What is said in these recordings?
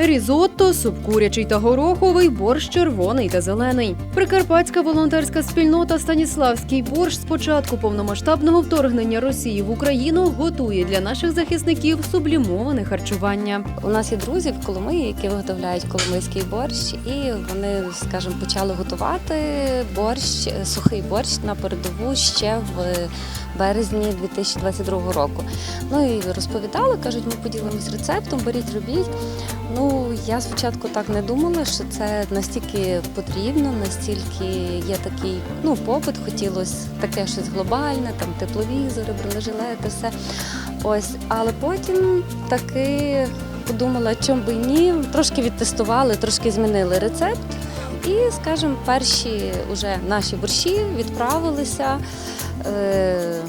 Різотто, суп курячий та гороховий, борщ червоний та зелений. Прикарпатська волонтерська спільнота Станіславський борщ з початку повномасштабного вторгнення Росії в Україну готує для наших захисників сублімоване харчування. У нас є друзі в Коломиї, які виготовляють коломийський борщ, і вони, скажімо, почали готувати борщ, сухий борщ на передову ще в березні 2022 року. Ну і розповідали, кажуть, ми поділимось рецептом, беріть, робіть. Ну, я спочатку так не думала, що це настільки потрібно, настільки є такий ну, попит, хотілося таке щось глобальне, там тепловізори, бронежилети, все. Ось, але потім таки подумала, чому би ні. Трошки відтестували, трошки змінили рецепт. І, скажімо, перші вже наші борщі відправилися. Е,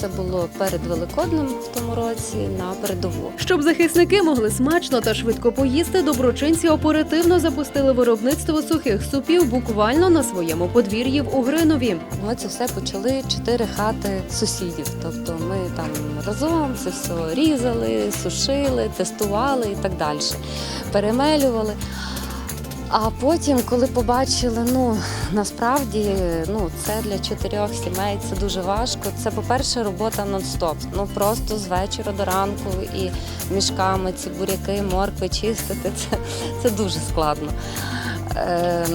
Це було перед Великоднем в тому році на передову. Щоб захисники могли смачно та швидко поїсти, доброчинці оперативно запустили виробництво сухих супів буквально на своєму подвір'ї в Угринові. Ми це все почали чотири хати сусідів. Тобто ми там разом це все різали, сушили, тестували і так далі. Перемелювали. А потім, коли побачили, ну насправді ну це для чотирьох сімей це дуже важко. Це, по-перше, робота нон-стоп. Ну просто з вечора до ранку і мішками ці буряки, моркви чистити. Це, це дуже складно. Е,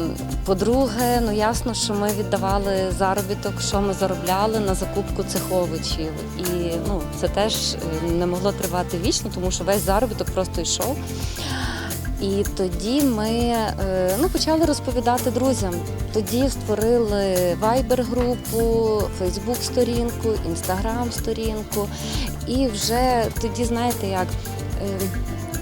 По-друге, ну ясно, що ми віддавали заробіток, що ми заробляли на закупку цих. І ну, це теж е, не могло тривати вічно, тому що весь заробіток просто йшов. І тоді ми е, ну, почали розповідати друзям. Тоді створили Viber-групу, Facebook-сторінку, Instagram-сторінку. І вже тоді, знаєте, як е,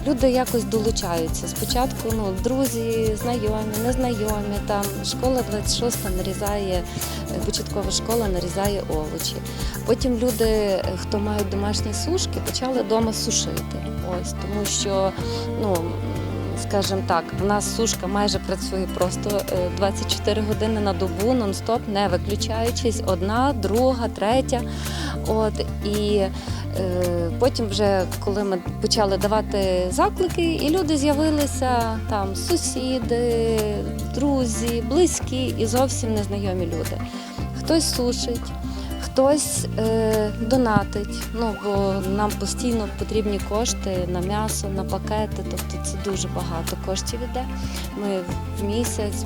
люди якось долучаються. Спочатку ну, друзі, знайомі, незнайомі. Там школа 26 нарізає, е, початкова школа нарізає овочі. Потім люди, хто мають домашні сушки, почали вдома сушити. Ось тому що ну. Скажімо так, у нас сушка майже працює просто е, 24 години на добу, нон-стоп, не виключаючись, одна, друга, третя. От і е, потім, вже коли ми почали давати заклики, і люди з'явилися там сусіди, друзі, близькі і зовсім незнайомі люди. Хтось сушить. Хтось е, донатить, ну бо нам постійно потрібні кошти на м'ясо, на пакети, тобто це дуже багато коштів іде. Ми в місяць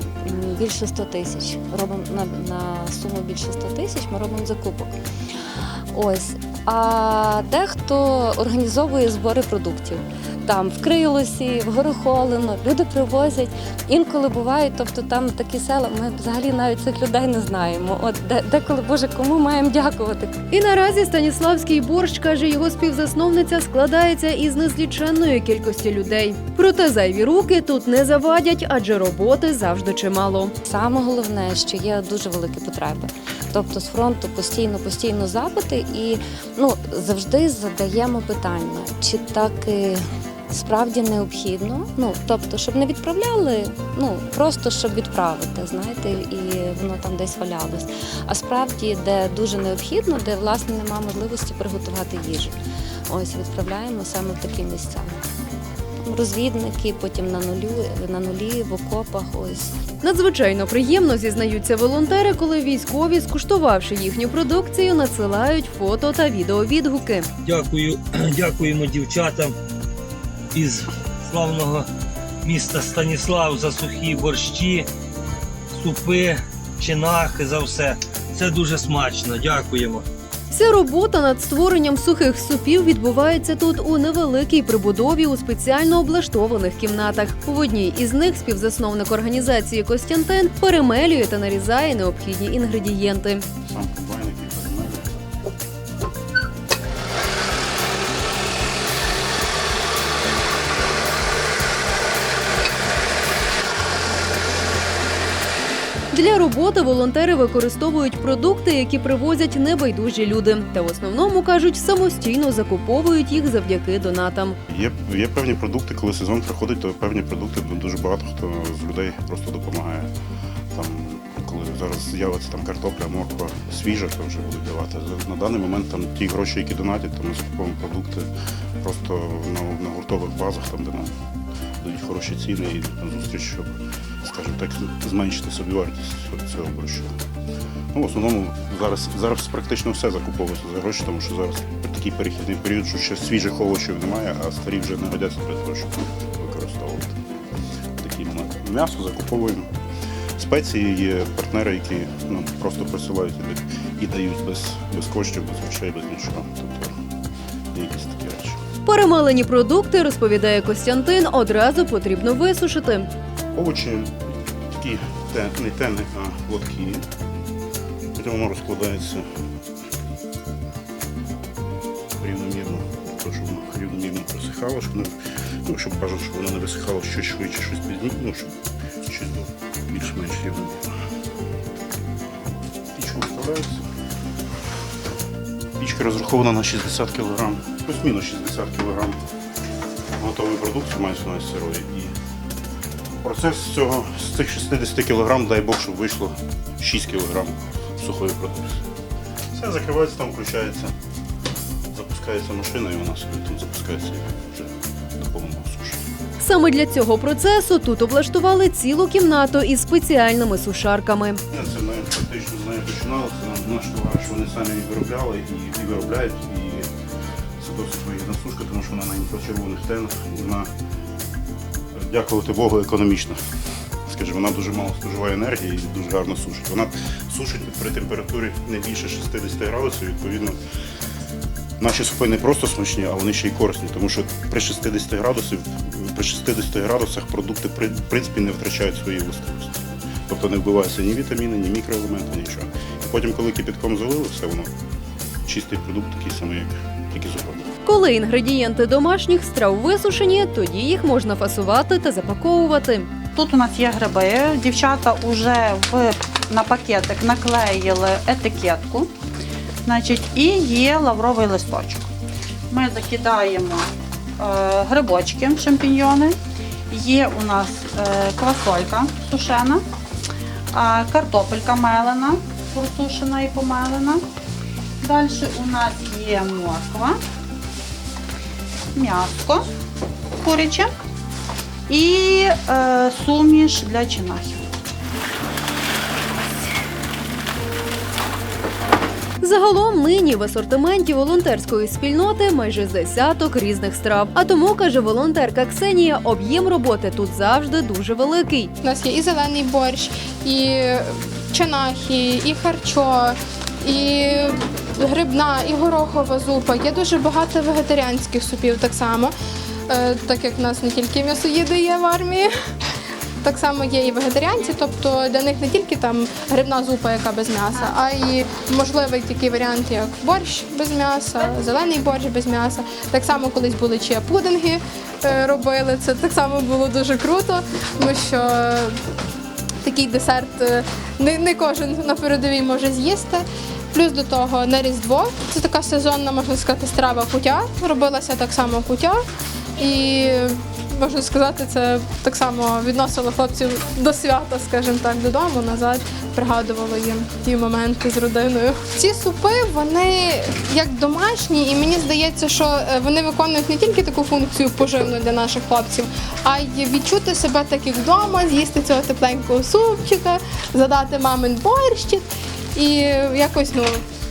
більше 100 тисяч робимо на, на суму більше 100 тисяч, ми робимо закупок. Ось. А дехто організовує збори продуктів. Там в Крилосі, в Горохолино, люди привозять. Інколи бувають, тобто там такі села, ми взагалі навіть цих людей не знаємо. От де, деколи, Боже, кому маємо дякувати? І наразі Станіславський борщ, каже його співзасновниця, складається із незліченної кількості людей. Проте зайві руки тут не завадять, адже роботи завжди чимало. Саме головне, що є дуже великі потреби. Тобто з фронту постійно, постійно запити, і ну завжди задаємо питання, чи так справді необхідно. Ну тобто, щоб не відправляли, ну просто щоб відправити, знаєте, і воно там десь валялось. А справді, де дуже необхідно, де власне немає можливості приготувати їжу. Ось відправляємо саме в такі місця. Розвідники, потім на нулю, на нулі, в окопах. Ось Надзвичайно приємно зізнаються волонтери, коли військові, скуштувавши їхню продукцію, надсилають фото та відеовідгуки. Дякую, дякуємо дівчатам із славного міста Станіслав за сухі борщі, супи, чинахи за все. Це дуже смачно. Дякуємо. Вся робота над створенням сухих супів відбувається тут у невеликій прибудові у спеціально облаштованих кімнатах. В одній із них співзасновник організації Костянтин перемелює та нарізає необхідні інгредієнти. сам комбайн, який Для роботи волонтери використовують продукти, які привозять небайдужі люди, та в основному кажуть, самостійно закуповують їх завдяки донатам. Є, є певні продукти, коли сезон приходить, то певні продукти ну, дуже багато хто з людей просто допомагає. Там, коли зараз з'явиться там картопля, морква свіжа, то вже будуть давати. На даний момент там ті гроші, які донатять, то ми закуповуємо продукти просто на, на гуртових базах, там, де нам дають хороші ціни і йдуть на зустріч, щоб, скажімо так, зменшити собівартість цього борщу. Ну, в основному зараз, зараз практично все закуповується за гроші, тому що зараз такий перехідний період, що ще свіжих овочів немає, а старі вже не годяться для того, щоб використовувати. Такий момент. М'ясо закуповуємо. Спеції є партнери, які ну, просто присилають і дають без, без коштів, без грошей, без нічого. Тобто якісь Перемелені продукти, розповідає Костянтин, одразу потрібно висушити. Овочі такі не темні, а. Потім воно розкладається рівномірно, щоб воно рівномірно просихало, щоб, не, ну, щоб бажано, щоб воно не висихало щось швидше, щось пізніше, ну, щоб щось було більш-менш рівномірно. Пічку вставляється. Пічка розрахована на 60 кг, плюс-мінус 60 кг. Готової продукції мається на увазі сирої. І Процес цього з цих 60 кг, дай Бог, щоб вийшло 6 кг сухої продукції. Все закривається, там включається, запускається машина і вона собі тут запускається вже до повного сушить. Саме для цього процесу тут облаштували цілу кімнату із спеціальними сушарками. Це ми фактично з нею починали, це наш товариш, вони самі виробляли і, і виробляють. Це досить вигідна сушка, тому що вона на інфрачервоних тенах вона, дякувати Богу, економічна. Скажімо, вона дуже мало споживає енергії і дуже гарно сушить. Вона сушить при температурі не більше 60 градусів, відповідно. Наші супи не просто смачні, а вони ще й корисні, тому що при 60 градусах, при 60 градусах продукти в принципі не втрачають свої властивості. Тобто не вбиваються ні вітаміни, ні мікроелементи, нічого. І потім, коли кипятком залили, все воно чистий продукт, такий самий, як тільки зробили. Коли інгредієнти домашніх страв висушені, тоді їх можна фасувати та запаковувати. Тут у нас є гриби. Дівчата вже в, на пакетик наклеїли етикетку. Значить, і є лавровий листочок. Ми закидаємо е, грибочки, шампіньйони. Є у нас е, квасолька сушена, а картопелька мелена, просушена і помелена. Далі у нас є морква, м'яско куряче і е, суміш для чинахів. Загалом нині в асортименті волонтерської спільноти майже десяток різних страв. А тому каже волонтерка Ксенія, об'єм роботи тут завжди дуже великий. У нас є і зелений борщ, і чинахи, і харчо, і грибна, і горохова зупа. Є дуже багато вегетаріанських супів так само, Е, так як в нас не тільки м'ясоїди є в армії. Так само є і вегетаріанці, тобто для них не тільки там грибна зупа, яка без м'яса, а й можливий такий варіант, як борщ без м'яса, зелений борщ без м'яса. Так само колись були чия пудинги е, робили. Це так само було дуже круто, тому що такий десерт е, не, не кожен на передовій може з'їсти. Плюс до того на Різдво це така сезонна, можна сказати, страва кутя. Робилася так само кутя. І можна сказати, це так само відносило хлопців до свята, скажімо так, додому назад, пригадувало їм ті моменти з родиною. Ці супи вони як домашні, і мені здається, що е, вони виконують не тільки таку функцію поживну для наших хлопців, а й відчути себе так як вдома, з'їсти цього тепленького супчика, задати мамин борщик і якось ну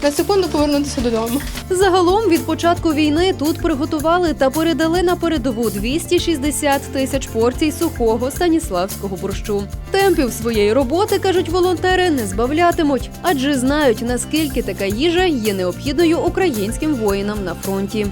на секунду повернутися додому. Загалом від початку війни тут приготували та передали на передову 260 тисяч порцій сухого станіславського борщу. Темпів своєї роботи кажуть волонтери не збавлятимуть, адже знають наскільки така їжа є необхідною українським воїнам на фронті.